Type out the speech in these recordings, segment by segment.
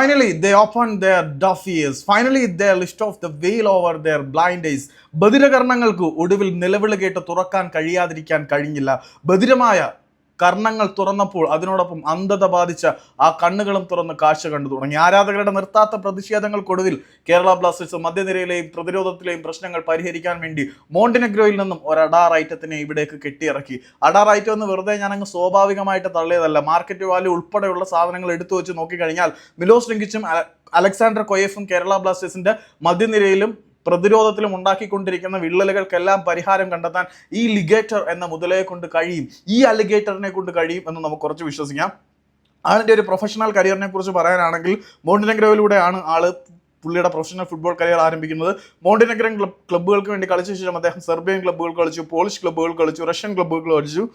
Finally, they opened their deaf ears. Finally, they list off the veil over their blind eyes. ബധിരകർണങ്ങൾക്ക് ഒടുവിൽ നിലവിളി കേട്ട് തുറക്കാൻ കഴിയാതിരിക്കാൻ കഴിഞ്ഞില്ല ബധിരമായ കർണങ്ങൾ തുറന്നപ്പോൾ അതിനോടൊപ്പം അന്ധത ബാധിച്ച ആ കണ്ണുകളും തുറന്ന് കാഴ്ച കണ്ടു തുടങ്ങി. ആരാധകരുടെ നിർത്താത്ത പ്രതിഷേധങ്ങൾക്കൊടുവിൽ കേരള ബ്ലാസ്റ്റേഴ്സ് മധ്യനിരയിലെയും പ്രതിരോധത്തിലെയും പ്രശ്നങ്ങൾ പരിഹരിക്കാൻ വേണ്ടി മോണ്ടിനെഗ്രോയിൽ നിന്നും ഒരു അഡാർ ഐറ്റത്തിനെ ഇവിടേക്ക് കെട്ടിയിറക്കി. അഡാർ ഐറ്റം എന്ന് വെറുതെ ഞാനങ്ങ് സ്വാഭാവികമായിട്ട് തള്ളിയതല്ല. മാർക്കറ്റ് വാല്യൂ ഉൾപ്പെടെയുള്ള സാധനങ്ങൾ എടുത്തു വെച്ച് നോക്കിക്കഴിഞ്ഞാൽ മിലോസ് ലിങ്കിച്ചും അലക്സാണ്ടർ കൊയഫും കേരള ബ്ലാസ്റ്റേഴ്സിന്റെ മധ്യനിരയിലും പ്രതിരോധത്തിലും ഉണ്ടാക്കിക്കൊണ്ടിരിക്കുന്ന വിള്ളലുകൾക്കെല്ലാം പരിഹാരം കണ്ടെത്താൻ ഈ ലിഗേറ്റർ എന്ന മുതലയെ കൊണ്ട് കഴിയും. ഈ അലിഗേറ്ററിനെ കൊണ്ട് കഴിയും എന്ന് നമുക്ക് കുറച്ച് വിശ്വസിക്കാം. ആളിന്റെ ഒരു പ്രൊഫഷണൽ കരിയറിനെ കുറിച്ച് പറയാനാണെങ്കിൽ മോണ്ടിനെഗ്രോയിലൂടെയാണ് ആൾ പുള്ളിയുടെ പ്രൊഫഷണൽ ഫുട്ബോൾ കരിയർ ആരംഭിക്കുന്നത്. മോണ്ടിനെഗ്രൻ ക്ലബ് ക്ലബ്ബുകൾക്ക് വേണ്ടി കളിച്ച ശേഷം അദ്ദേഹം സെർബിയൻ ക്ലബ്ബുകൾ കളിച്ചു പോളിഷ് ക്ലബ്ബുകൾ കളിച്ചു റഷ്യൻ ക്ലബ്ബുകൾ കളിച്ചു.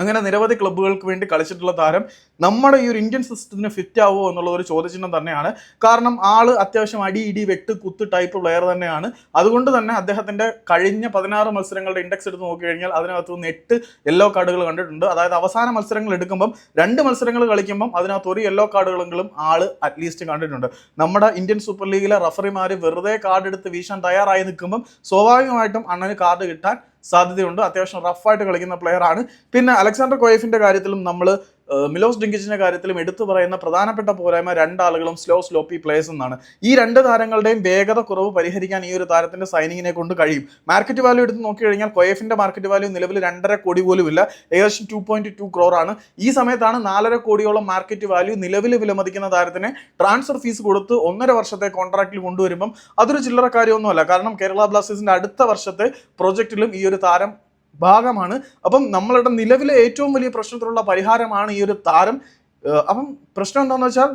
അങ്ങനെ നിരവധി ക്ലബ്ബുകൾക്ക് വേണ്ടി കളിച്ചിട്ടുള്ള താരം നമ്മുടെ ഈ ഒരു ഇന്ത്യൻ സിസ്റ്റത്തിന് ഫിറ്റ് ആവുമോ എന്നുള്ള ഒരു ചോദ്യചിഹ്നം തന്നെയാണ്. കാരണം ആൾ അത്യാവശ്യം അടി ഇടി വെട്ട് കുത്ത് ടൈപ്പ് പ്ലെയർ തന്നെയാണ്. അതുകൊണ്ട് തന്നെ അദ്ദേഹത്തിന്റെ കഴിഞ്ഞ പതിനാറ് മത്സരങ്ങളുടെ ഇൻഡെക്സ് എടുത്ത് നോക്കി കഴിഞ്ഞാൽ അതിനകത്ത് നിന്ന് എട്ട് യെല്ലോ കാർഡുകൾ കണ്ടിട്ടുണ്ട്. അതായത് അവസാന മത്സരങ്ങൾ എടുക്കുമ്പം രണ്ട് മത്സരങ്ങൾ കളിക്കുമ്പം അതിനകത്ത് ഒരു യെല്ലോ കാർഡുകളെങ്കിലും ആൾ അറ്റ്ലീസ്റ്റ് കണ്ടിട്ടുണ്ട്. നമ്മുടെ ഇന്ത്യൻ സൂപ്പർ ലീഗിലെ റഫറിമാർ വെറുതെ കാർഡ് എടുത്ത് വീശാൻ തയ്യാറായി നിൽക്കുമ്പം സ്വാഭാവികമായിട്ടും അണ്ണന് കാർഡ് കിട്ടാൻ സാധ്യതയുണ്ട്. അത്യാവശ്യം റഫായിട്ട് കളിക്കുന്ന പ്ലെയർ ആണ്. പിന്നെ അലക്സാണ്ടർ കോയഫിന്റെ കാര്യത്തിലും നമ്മൾ മിലോസ് ഡിങ്കിച്ചിന്റെ കാര്യത്തിലും എടുത്തു പറയുന്ന പ്രധാനപ്പെട്ട പോരായ്മ രണ്ടാളുകളും സ്ലോ സ്ലോപ്പി പ്ലേയേഴ്സ് എന്നാണ്. ഈ രണ്ട് താരങ്ങളുടെയും വേഗത കുറവ് പരിഹരിക്കാൻ ഈ ഒരു താരത്തിന്റെ സൈനിങ്ങിനെ കൊണ്ട് കഴിയും. മാർക്കറ്റ് വാല്യൂ എടുത്ത് നോക്കി കഴിഞ്ഞാൽ കൊയഫിന്റെ മാർക്കറ്റ് വാല്യൂ നിലവിൽ രണ്ടര കോടി പോലും ഇല്ല. ഏകദേശം ടു പോയിന്റ് ടു ക്രോർ ആണ്. ഈ സമയത്താണ് നാലര കോടിയോളം മാർക്കറ്റ് വാല്യൂ നിലവിൽ വിലമതിക്കുന്ന താരത്തിന് ട്രാൻസ്ഫർ ഫീസ് കൊടുത്ത് ഒന്നര വർഷത്തെ കോൺട്രാക്റ്റിൽ കൊണ്ടുവരുമ്പം അതൊരു ചില്ലറ കാര്യമൊന്നുമല്ല. കാരണം കേരള ബ്ലാസ്റ്റേഴ്സിന്റെ അടുത്ത വർഷത്തെ പ്രൊജക്റ്റിലും ഈ ഒരു താരം ഭാഗമാണ്. അപ്പം നമ്മളുടെ നിലവിലെ ഏറ്റവും വലിയ പ്രശ്നത്തിലുള്ള പരിഹാരമാണ് ഈ ഒരു താരം. അപ്പം പ്രശ്നം എന്താണെന്ന് വെച്ചാൽ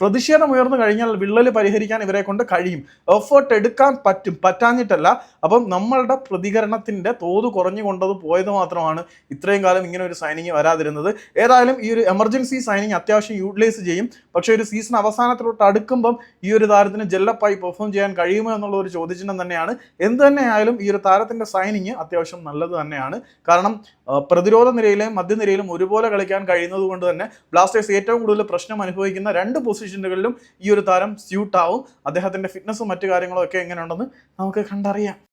പ്രതിഷേധം ഉയർന്നു കഴിഞ്ഞാൽ വിള്ളൽ പരിഹരിക്കാൻ ഇവരെ കൊണ്ട് കഴിയും. എഫേർട്ട് എടുക്കാൻ പറ്റും. പറ്റാഞ്ഞിട്ടല്ല. അപ്പം നമ്മളുടെ പ്രതികരണത്തിന്റെ തോത് കുറഞ്ഞു കൊണ്ടത് പോയത് മാത്രമാണ് ഇത്രയും കാലം ഇങ്ങനെ ഒരു സൈനിങ് വരാതിരുന്നത്. ഏതായാലും ഈ ഒരു എമർജൻസി സൈനിങ് അത്യാവശ്യം യൂട്ടിലൈസ് ചെയ്യും. പക്ഷേ ഒരു സീസൺ അവസാനത്തിലോട്ട് അടുക്കുമ്പം ഈ ഒരു താരത്തിന് ജെല്ലപ്പായി പെർഫോം ചെയ്യാൻ കഴിയുമോ എന്നുള്ള ഒരു ചോദ്യചിഹ്നം തന്നെയാണ്. എന്ത് തന്നെയായാലും ഈ ഒരു താരത്തിന്റെ സൈനിങ് അത്യാവശ്യം നല്ലത് തന്നെയാണ്. കാരണം പ്രതിരോധ നിരയിലെയും മധ്യനിരയിലും ഒരുപോലെ കളിക്കാൻ കഴിയുന്നത് കൊണ്ട് തന്നെ ബ്ലാസ്റ്റേഴ്സ് ഏറ്റവും കൂടുതൽ പ്രശ്നം അനുഭവിക്കുന്ന രണ്ട് പൊസിഷനുകളിലും ഈ ഒരു താരം സ്യൂട്ടാവും അദ്ദേഹത്തിന്റെ ഫിറ്റ്നസ്സും മറ്റു കാര്യങ്ങളും ഒക്കെ എങ്ങനെയുണ്ടെന്ന് നമുക്ക് കണ്ടറിയാം.